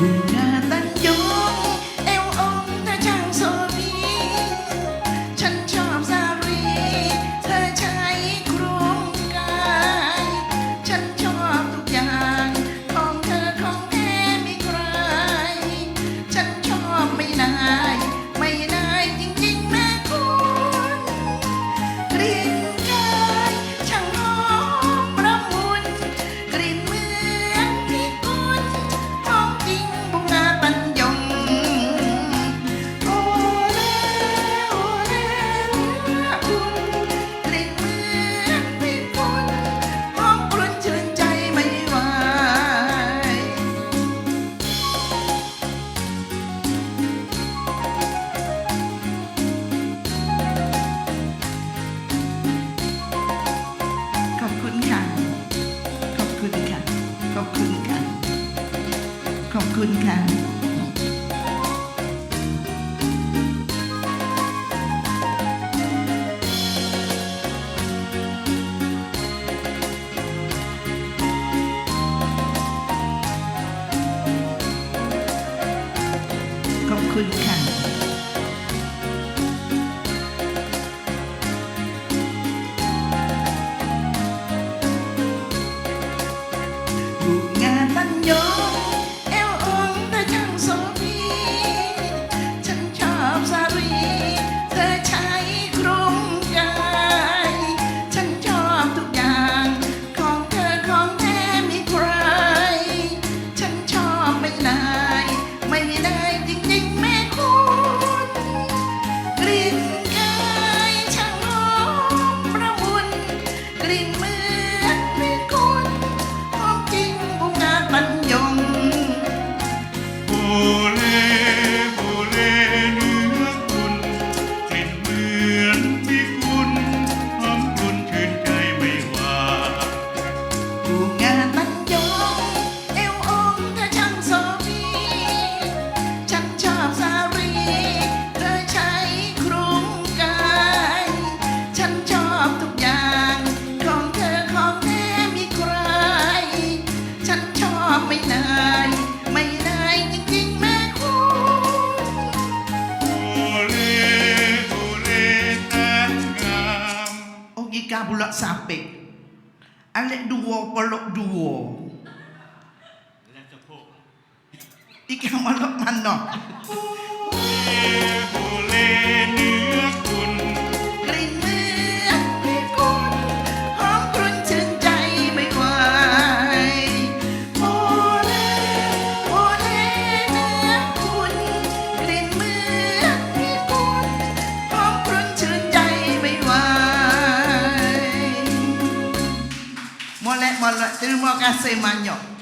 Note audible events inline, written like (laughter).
we คุณค่ะขอบคุณค่ะ งานบรรยงเอวองเธอช่างโสมีฉันชอบสารีเธอใช้ครุงกายฉันชอบทุกอย่างของเธอของแท้มีใคร ฉันชอบไม่นายไม่ได้จริงๆแม่คุณ โอเลโอเลแสนงาม Ogi ka Alek dua peluk dua. Ikan malok mana? (laughs) malek-malek. Terima kasih banyak.